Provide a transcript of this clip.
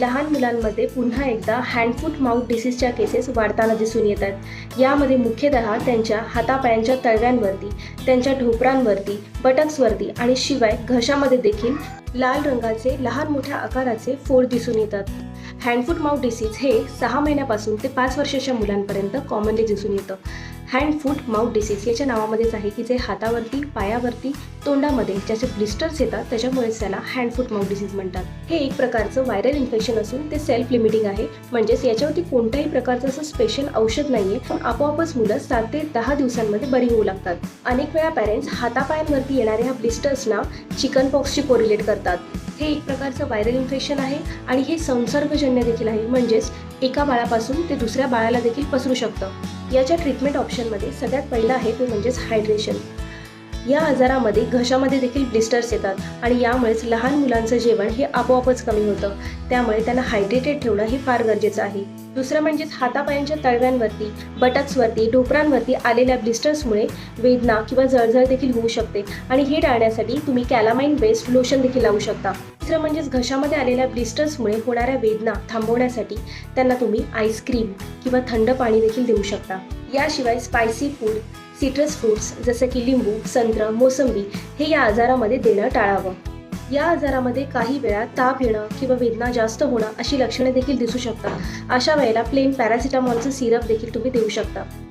लहान मुलांमध्ये पुन्हा एकदा हँड फूट माउथ डिसीजच्या केसेस वाढताना दिसून येतात यामध्ये मुख्यतः त्यांच्या हातापायांच्या तळव्यांवरती त्यांच्या ढोपरांवरती बटक्सवरती आणि शिवाय घशामध्ये देखील लाल रंगाचे लहान मोठ्या आकाराचे फोड दिसून येतात. हँडफूट माउथ डिसीज हे सहा महिन्यापासून ते पाच वर्षाच्या मुलांपर्यंत कॉमनली दिसून येतं. हँड फूट माउथ डिसीज याच्या नावामध्येच आहे की जे हातावरती पायावरती तोंडामध्ये ज्याचे ब्लिस्टर्स येतात त्याच्यामुळेच त्याला हँड फूट माउथ डिसीज म्हणतात. हे एक प्रकारचं व्हायरल इन्फेक्शन असून ते सेल्फ लिमिटिंग आहे. म्हणजेच याच्यावरती कोणत्याही प्रकारचं असं स्पेशल औषध नाहीये. पण आपोआपच मुलं सात ते दहा दिवसांमध्ये बरी होऊ लागतात. अनेक वेळा पॅरेंट्स हातापायांवरती येणाऱ्या ह्या ब्लिस्टर्सना चिकन पॉक्सशी कोरिलेट करतात. हे एक प्रकारचं व्हायरल इन्फेक्शन आहे आणि हे संसर्गजन्य देखील आहे. म्हणजेच एका बाळापासून ते दुसऱ्या बाळाला देखील पसरू शकतं. याच्या ट्रीटमेंट ऑप्शनमध्ये सगळ्यात पहिलं आहे ते म्हणजेच हायड्रेशन या आजारामध्ये घशामध्ये देखील ब्लिस्टर्स येतात आणि यामुळेच लहान मुलांचं जेवण हे आपोआपच कमी होतं. त्यामुळे त्यांना हायड्रेटेड ठेवणं हे फार गरजेचं आहे. दुसरं म्हणजेच हातापायांच्या तळव्यांवरती बटक्सवरती ढोपरांवरती आलेल्या ब्लिस्टर्समुळे वेदना किंवा जळजळ देखील होऊ शकते. आणि हे टाळण्यासाठी तुम्ही कॅलामाइन बेस्ड लोशन देखील लावू शकता. तिसरं म्हणजेच घशामध्ये आलेल्या ब्लिस्टर्समुळे होणाऱ्या वेदना थांबवण्यासाठी त्यांना तुम्ही आईस्क्रीम किंवा थंड पाणी देखील देऊ शकता. याशिवाय स्पायसी फूड सिट्रस फ्रूट्स जसं की लिंबू संत्र मोसंबी हे या आजारामध्ये देणं टाळावं. या आजारामध्ये काही वेळा ताप येणं किंवा वेदना जास्त होणं अशी लक्षणे देखील दिसू शकतात. अशा वेळेला प्लेन पॅरासिटामॉलचं सिरप देखील तुम्ही देऊ शकता.